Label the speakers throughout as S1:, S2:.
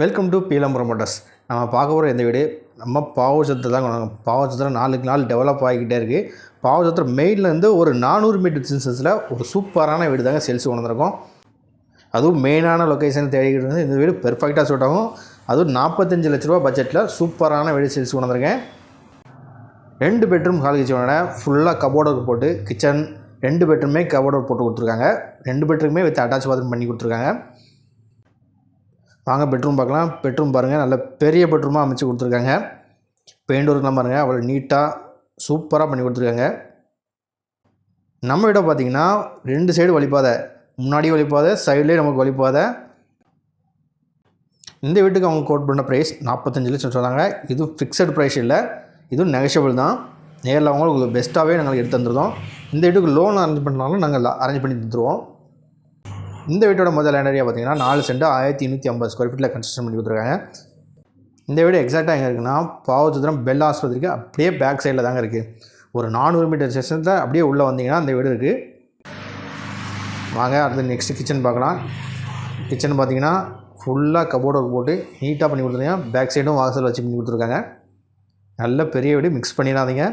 S1: Welcome to பீலம் promoters நம்ம பார்க்க போகிற இந்த வீடு நம்ம பாவச்சத்தை தான் கொண்டாங்க பாவச்சத்தில் நாளுக்கு நாள் டெவலப் ஆகிக்கிட்டே இருக்குது பாவச்சத்திரம் மெயின்லேருந்து ஒரு நானூறு மீட்டர் டிஸ்டன்ஸில் ஒரு சூப்பரான வீடு தாங்க சேல்ஸ் கொண்டு வந்திருக்கோம். அதுவும் மெயினான லொக்கேஷன் தேடிக்கிட்டு இருந்து இந்த வீடு பெர்ஃபெக்டாக சூட் ஆகும். அதுவும் நாற்பத்தஞ்சு லட்ச ரூபா பட்ஜெட்டில் சூப்பரான வீடு சேல்ஸ் கொண்டு வந்திருக்கேன். ரெண்டு பெட்ரூம் ஹால் கிச்சனோட ஃபுல்லாக கபோர்டு போட்டு கிச்சன் ரெண்டு பெட்ரூமே கபோர்டர் போட்டு கொடுத்துருக்காங்க. ரெண்டு பெட்ரூமே வித் அட்டாச் பாத்ரூம் பண்ணி கொடுத்துருக்காங்க. வாங்க பெட்ரூம் பார்க்கலாம். பெட்ரூம் பாருங்கள் நல்ல பெரிய பெட்ரூமாக அமைச்சு கொடுத்துருக்காங்க. பெயிண்ட் ஒர்க்லாம் பாருங்கள் அவ்வளோ நீட்டாக சூப்பராக பண்ணி கொடுத்துருக்காங்க. நம்ம இடம் பார்த்தீங்கன்னா ரெண்டு சைடு வழிப்பாதை முன்னாடி வழிப்பாதை சைட்லேயே நமக்கு வழிப்பாதை இந்த வீட்டுக்கு அவங்க கோட் பண்ண ப்ரைஸ் நாற்பத்தஞ்சு லட்சம் சொன்னாங்க இதுவும் ஃபிக்ஸட் ப்ரைஸ் இல்லை இதுவும் நெகஷபிள் தான். நேரில் அவங்களுக்கு பெஸ்ட்டாகவே நாங்கள் எடுத்து தந்துருந்தோம் இந்த வீட்டுக்கு லோன் அரேஞ்ச் பண்ணாலும் நாங்கள் அரேஞ்ச் பண்ணி தந்துடுவோம் இந்த வீட்டோட முதல் லேண்ட் ஏரியா பார்த்தீங்கன்னா நாலு சென்ட் ஆயிரத்தி நூற்றி ஐம்பது ஸ்கொயர் ஃபீட்டில் கன்ஸ்ட்ரக்ஷன் பண்ணி கொடுத்துருக்காங்க. இந்த வீடு எக்ஸாக்டாக எங்கே இருக்குன்னா பாவச்சுத்திரம் பெல் ஆஸ்பத்திரிக்கு அப்படியே பேக் சைடில் தாங்க இருக்குது ஒரு நானூறு மீட்டர் செஷனில் அப்படியே உள்ளே வந்தீங்கன்னா அந்த வீடு இருக்குது வாங்க அடுத்து நெக்ஸ்ட் கிச்சன் பார்க்கலாம். கிச்சன் பார்த்தீங்கன்னா ஃபுல்லாக கபோர்டு ஒர்க் போட்டு நீட்டாக பண்ணி கொடுத்துருக்காங்க பேக் சைடும் வாசல் வச்சு பண்ணி கொடுத்துருக்காங்க. நல்ல பெரிய வீடு மிக்ஸ் பண்ணிடாதீங்க.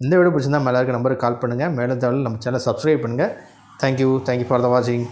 S1: இந்த வீடு பிடிச்சிருந்தா மேலே இருக்க நம்பருக்கு கால் பண்ணுங்கள் மேலே தவிர நம்ம சேனல் சப்ஸ்கிரைப் பண்ணுங்கள் thank you thank you for the வாட்சிங்